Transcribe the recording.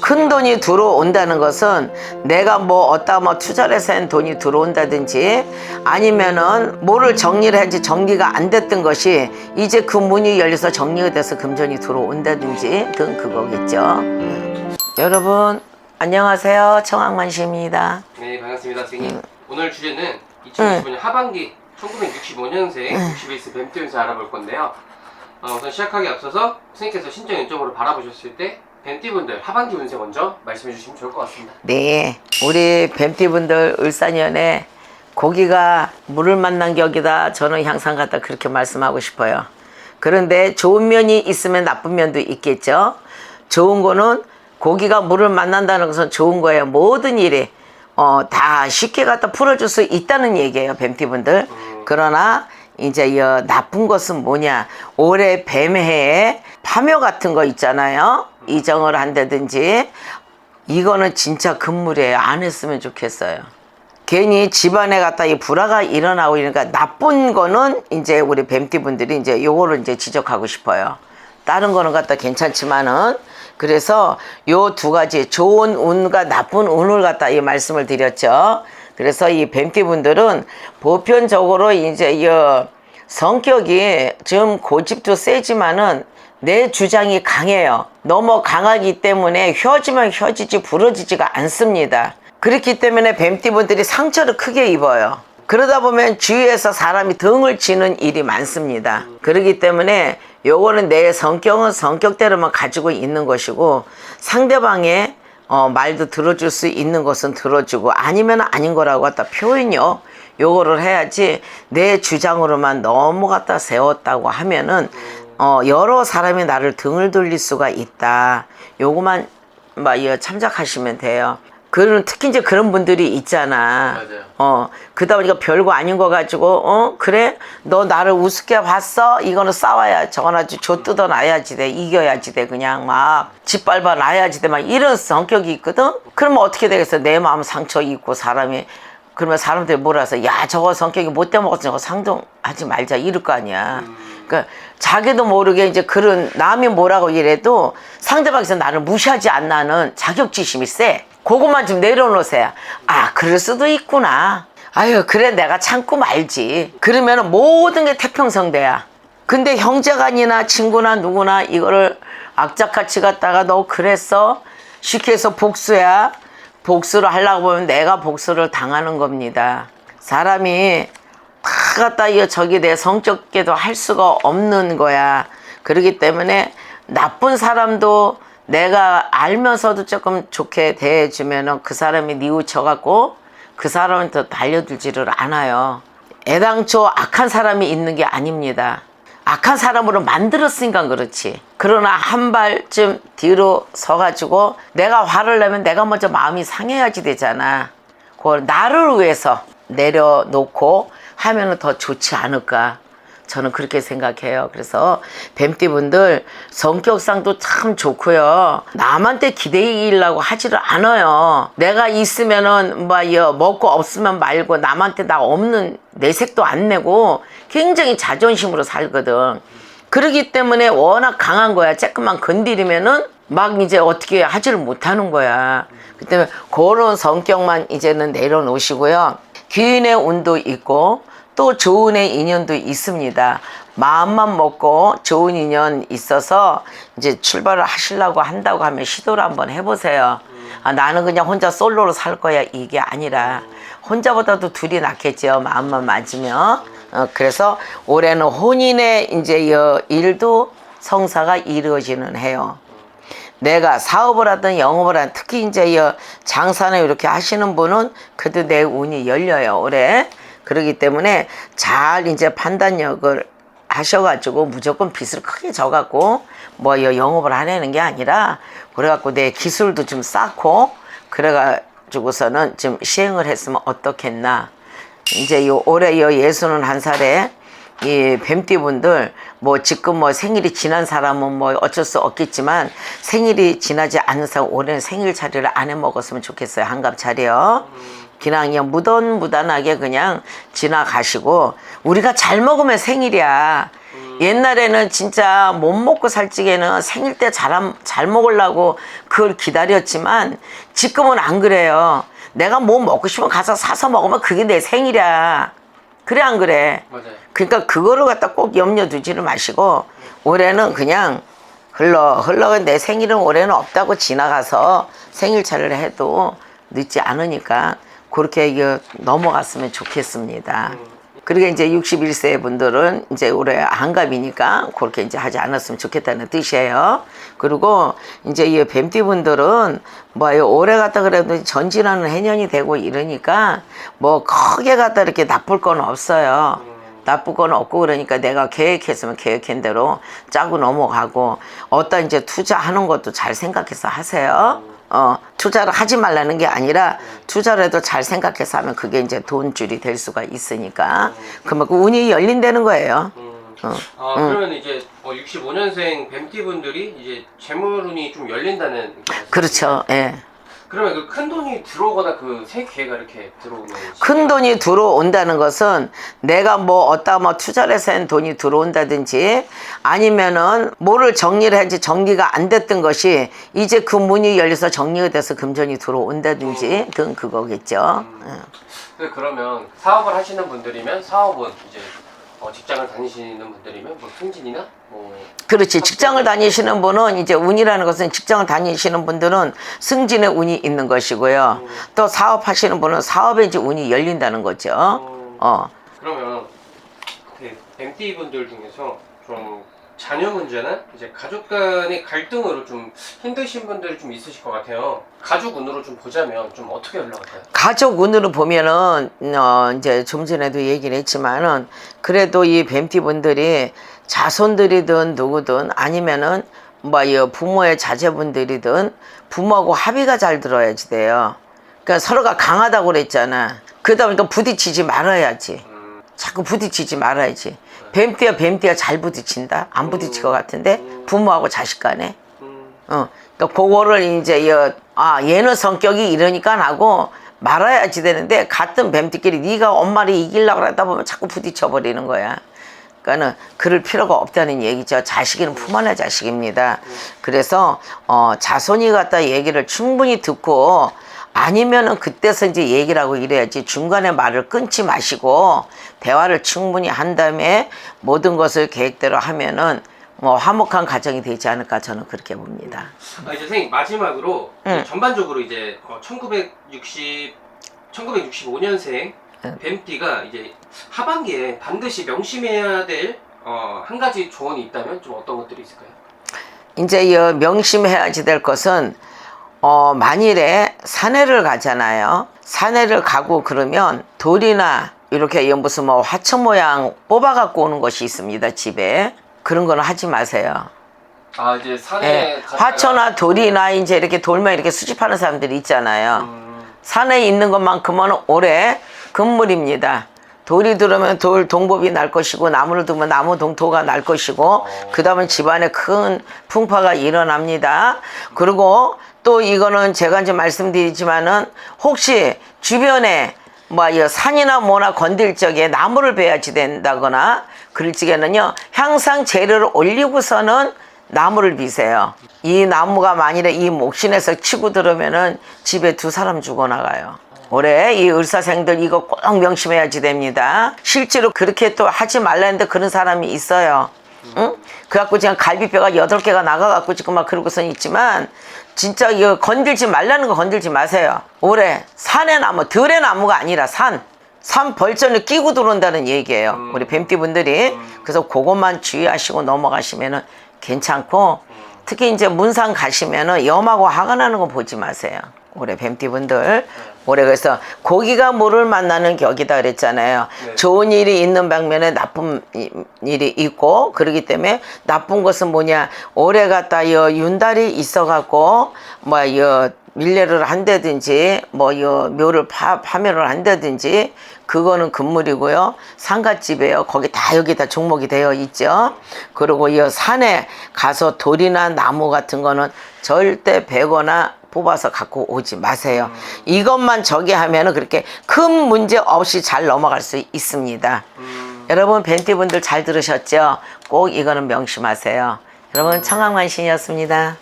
큰 돈이 들어온다는 것은 내가 뭐 어디다 뭐 투자를 해서 한 돈이 들어온다든지 아니면은 뭐를 정리를 해야지 정리가 안 됐던 것이 이제 그 문이 열려서 정리가 돼서 금전이 들어온다든지 등 그거겠죠. 여러분 안녕하세요 청학만시입니다. 네 반갑습니다 선생님 음. 오늘 주제는 2025년 하반기 1965년생 60베이스 뱀띠운세 알아볼 건데요 어, 우선 시작하기 앞서서 선생님께서 신청 연점으로 바라보셨을 때 뱀띠분들 하반기 운세 먼저 말씀해 주시면 좋을 것 같습니다 네, 우리 뱀띠분들 을사년에 고기가 물을 만난 격이다. 저는 항상 갖다 그렇게 말씀하고 싶어요. 그런데 좋은 면이 있으면 나쁜 면도 있겠죠. 좋은 거는 고기가 물을 만난다는 것은 좋은 거예요. 모든 일이 어, 다 쉽게 갖다 풀어줄 수 있다는 얘기예요, 뱀띠분들. 그러나 이제 이 나쁜 것은 뭐냐? 올해 뱀해에 파묘 같은 거 있잖아요. 이정을 한다든지 이거는 진짜 금물이에요. 안 했으면 좋겠어요. 괜히 집안에 갖다 이 불화가 일어나고 이러니까 나쁜 거는 이제 우리 뱀띠 분들이 이제 요거를 이제 지적하고 싶어요. 다른 거는 갖다 괜찮지만은 그래서 요 두 가지 좋은 운과 나쁜 운을 갖다 이 말씀을 드렸죠. 그래서 이 뱀띠 분들은 보편적으로 이제 이 성격이 좀 고집도 세지만은 내 주장이 강해요. 너무 강하기 때문에 휘어지면 휘어지지 부러지지가 않습니다. 그렇기 때문에 뱀띠분들이 상처를 크게 입어요. 그러다 보면 주위에서 사람이 등을 치는 일이 많습니다. 그렇기 때문에 요거는 내 성격은 성격대로만 가지고 있는 것이고 상대방의 어, 말도 들어줄 수 있는 것은 들어주고 아니면 아닌 거라고 갖다 표현요. 요거를 해야지 내 주장으로만 너무 갖다 세웠다고 하면은 어, 여러 사람이 나를 등을 돌릴 수가 있다. 요거만 막 이거 참작하시면 돼요. 그런 특히 이제 그런 분들이 있잖아. 맞아요. 어 그러다 보니까 별거 아닌 거 가지고 어 그래 너 나를 우습게 봤어 이거는 싸워야 저건 아주 조 뜯어 놔야지 돼 이겨야지 돼 그냥 막 짓밟아 놔야지 돼 막 이런 성격이 있거든. 그러면 어떻게 되겠어 내 마음 상처 입고 사람이 그러면 사람들이 뭐라서 야 저거 성격이 못돼 먹었어 저거 상종하지 말자 이럴 거 아니야. 그러니까 자기도 모르게 이제 그런 남이 뭐라고 이래도 상대방에서 나를 무시하지 않나는 자격지심이 세. 그것만 좀 내려놓으세요. 아, 그럴 수도 있구나. 아유, 그래, 내가 참고 말지. 그러면 모든 게 태평성대야. 근데 형제간이나 친구나 누구나 이거를 악착같이 갖다가 너 그랬어? 쉽게 해서 복수야. 복수를 하려고 보면 내가 복수를 당하는 겁니다. 사람이 다 갖다 이거 저기 내 성적계도 할 수가 없는 거야. 그렇기 때문에 나쁜 사람도 내가 알면서도 조금 좋게 대해주면은 그 사람이 뉘우쳐갖고 그 사람한테 달려들지를 않아요. 애당초 악한 사람이 있는 게 아닙니다. 악한 사람으로 만들었으니까 그렇지. 그러나 한 발쯤 뒤로 서가지고 내가 화를 내면 내가 먼저 마음이 상해야지 되잖아. 그걸 나를 위해서 내려놓고 하면은 더 좋지 않을까. 저는 그렇게 생각해요. 그래서 뱀띠분들 성격상도 참 좋고요. 남한테 기대이려고 하지를 않아요. 내가 있으면은 뭐 여, 먹고 없으면 말고 남한테 나 없는 내색도 안 내고 굉장히 자존심으로 살거든. 그러기 때문에 워낙 강한 거야. 조금만 건드리면은 막 이제 어떻게 하지를 못하는 거야. 그 때문에 그런 성격만 이제는 내려놓으시고요. 귀인의 운도 있고 또 좋은 애 인연도 있습니다. 마음만 먹고 좋은 인연 있어서 이제 출발을 하시려고 한다고 하면 시도를 한번 해보세요. 아, 나는 그냥 혼자 솔로로 살 거야 이게 아니라 혼자보다도 둘이 낫겠죠. 마음만 맞으면. 어, 그래서 올해는 혼인의 이제 여 일도 성사가 이루어지는 해요. 내가 사업을 하든 영업을 하든 특히 이제 이 장사는 이렇게 하시는 분은 그래도 내 운이 열려요 올해. 그러기 때문에 잘 이제 판단력을 하셔가지고 무조건 빚을 크게 져갖고 뭐이 영업을 하려는 게 아니라 그래갖고 내 기술도 좀 쌓고 그래가지고서는 좀 시행을 했으면 어떻겠나. 이제 요 올해 요 예순은 한 살에 이 뱀띠분들 뭐 지금 뭐 생일이 지난 사람은 뭐 어쩔 수 없겠지만 생일이 지나지 않은 사람 올해는 생일 차례를 안 해 먹었으면 좋겠어요 한갑 차례요. 그냥 그냥 무던무단하게 그냥 지나가시고 우리가 잘 먹으면 생일이야. 옛날에는 진짜 못 먹고 살찌게는 생일 때 잘 잘 먹으려고 그걸 기다렸지만 지금은 안 그래요. 내가 뭐 먹고 싶으면 가서 사서 먹으면 그게 내 생일이야. 그래 안 그래? 맞아요. 그러니까 그거를 갖다 꼭 염려 두지를 마시고 올해는 그냥 흘러 흘러 내 생일은 올해는 없다고 지나가서 생일차를 해도 늦지 않으니까 그렇게 넘어갔으면 좋겠습니다. 그리고 이제 61세 분들은 이제 올해 한갑이니까 그렇게 이제 하지 않았으면 좋겠다는 뜻이에요. 그리고 이제 이 뱀띠 분들은 뭐 올해 갔다 그래도 전진하는 해년이 되고 이러니까 뭐 크게 갖다 이렇게 나쁠 건 없어요. 나쁠 건 없고 그러니까 내가 계획했으면 계획한 대로 짜고 넘어가고 어디다 이제 투자하는 것도 잘 생각해서 하세요. 어, 투자를 하지 말라는 게 아니라 투자를 해도 잘 생각해서 하면 그게 이제 돈줄이 될 수가 있으니까 그만큼 운이 열린다는 거예요. 음. 아, 그러면 이제 어, 65년생 뱀띠 분들이 이제 재물운이 좀 열린다는? 그렇죠. 예. 그러면 그 큰 돈이 들어오거나 그 새 기회가 이렇게 들어오는 큰 돈이 들어온다는 것은 내가 뭐 어디다 뭐 투자를 해서 한 돈이 들어온다든지 아니면은 뭐를 정리를 해야지 정리가 안 됐던 것이 이제 그 문이 열려서 정리가 돼서 금전이 들어온다든지 그건 그거겠죠. 예. 그 그러면 사업을 하시는 분들이면 사업은 이제 어, 직장을 다니시는 분들이면 뭐 승진이나 뭐 그렇지. 직장을 다니시는 분은 이제 운이라는 것은 직장을 다니시는 분들은 승진의 운이 있는 것이고요. 또 사업하시는 분은 사업에 이제 운이 열린다는 거죠. 음, 어. 그러면 그 뱀띠 분들 중에서 좀 자녀 문제나 이제 가족 간의 갈등으로 좀 힘드신 분들이 좀 있으실 것 같아요. 가족 운으로 좀 보자면 좀 어떻게 흘러갈까요? 가족 운으로 보면은 어 이제 좀 전에도 얘기를 했지만은 그래도 이 뱀띠 분들이 자손들이든 누구든 아니면은 뭐이 부모의 자제분들이든 부모하고 합의가 잘 들어야지 돼요. 그러니까 서로가 강하다고 그랬잖아. 그러다 보니까 부딪히지 말아야지. 음, 자꾸 부딪히지 말아야지. 뱀띠야 뱀띠야 잘 부딪힌다. 안 부딪힐 것 같은데 부모하고 자식 간에. 음, 어, 그러니까 그거를 이제 여, 아 얘는 성격이 이러니까 하고 말아야지 되는데 같은 뱀띠끼리 네가 엄마를 이기려고 하다 보면 자꾸 부딪혀 버리는 거야. 그러니까는 그럴 필요가 없다는 얘기죠. 자식은 품 안의 자식입니다. 그래서 어, 자손이 갖다 얘기를 충분히 듣고 아니면은 그때서 이제 얘기를 하고 이래야지 중간에 말을 끊지 마시고 대화를 충분히 한 다음에 모든 것을 계획대로 하면은 뭐 화목한 가정이 되지 않을까 저는 그렇게 봅니다. 아, 이제 선생님 마지막으로 응. 이제 전반적으로 이제 어, 1960 1965년생 뱀띠가 이제 하반기에 반드시 명심해야 될 어, 한 가지 조언이 있다면 좀 어떤 것들이 있을까요? 이제 이 명심해야지 될 것은 어 만일에 산에를 가잖아요. 산에를 가고 그러면 돌이나 이렇게 이 무슨 뭐 화초 모양 뽑아 갖고 오는 것이 있습니다 집에 그런 거는 하지 마세요. 아 이제 산에 예, 화초나 돌이나 이제 이렇게 돌만 이렇게 수집하는 사람들이 있잖아요. 음, 산에 있는 것만큼은 올해 금물입니다. 돌이 들으면 돌 동법이 날 것이고 나무를 두면 나무 동토가 날 것이고 그 다음에 집안에 큰 풍파가 일어납니다. 그리고 또 이거는 제가 이제 말씀드리지만은 혹시 주변에 뭐이 산이나 뭐나 건들 적에 나무를 베야지 된다거나 그럴 적에는요 항상 재료를 올리고서는 나무를 비세요. 이 나무가 만일에 이 목신에서 치고 들으면은 집에 두 사람 죽어나가요. 올해 이 의사생들 이거 꼭 명심해야지 됩니다. 실제로 그렇게 또 하지 말라는데 그런 사람이 있어요. 응? 그래갖고 지금 갈비뼈가 여덟 개가 나가갖고 지금 막 그러고선 있지만 진짜 이거 건들지 말라는 거 건들지 마세요. 올해 산의 나무, 들의 나무가 아니라 산. 산 벌전을 끼고 들어온다는 얘기예요. 우리 뱀띠분들이. 그래서 그것만 주의하시고 넘어가시면은 괜찮고 특히 이제 문상 가시면은 염하고 화가 나는 거 보지 마세요. 올해 뱀띠분들 올해 그래서 고기가 모를 만나는 격이다 그랬잖아요. 네. 좋은 일이 있는 방면에 나쁜 이- 일이 있고 그러기 때문에 나쁜 것은 뭐냐? 올해 갔다 여 윤달이 있어갖고 뭐여 밀레를 한다든지 뭐여 묘를 파, 파멸을 한다든지 그거는 금물이고요. 상갓집이에요. 거기 다 여기 다 종목이 되어 있죠. 그리고 이 산에 가서 돌이나 나무 같은 거는 절대 베거나 뽑아서 갖고 오지 마세요 이것만 저기 하면은 그렇게 큰 문제 없이 잘 넘어갈 수 있습니다 음, 여러분 벤티 분들 잘 들으셨죠? 꼭 이거는 명심하세요. 여러분 청강만신이었습니다.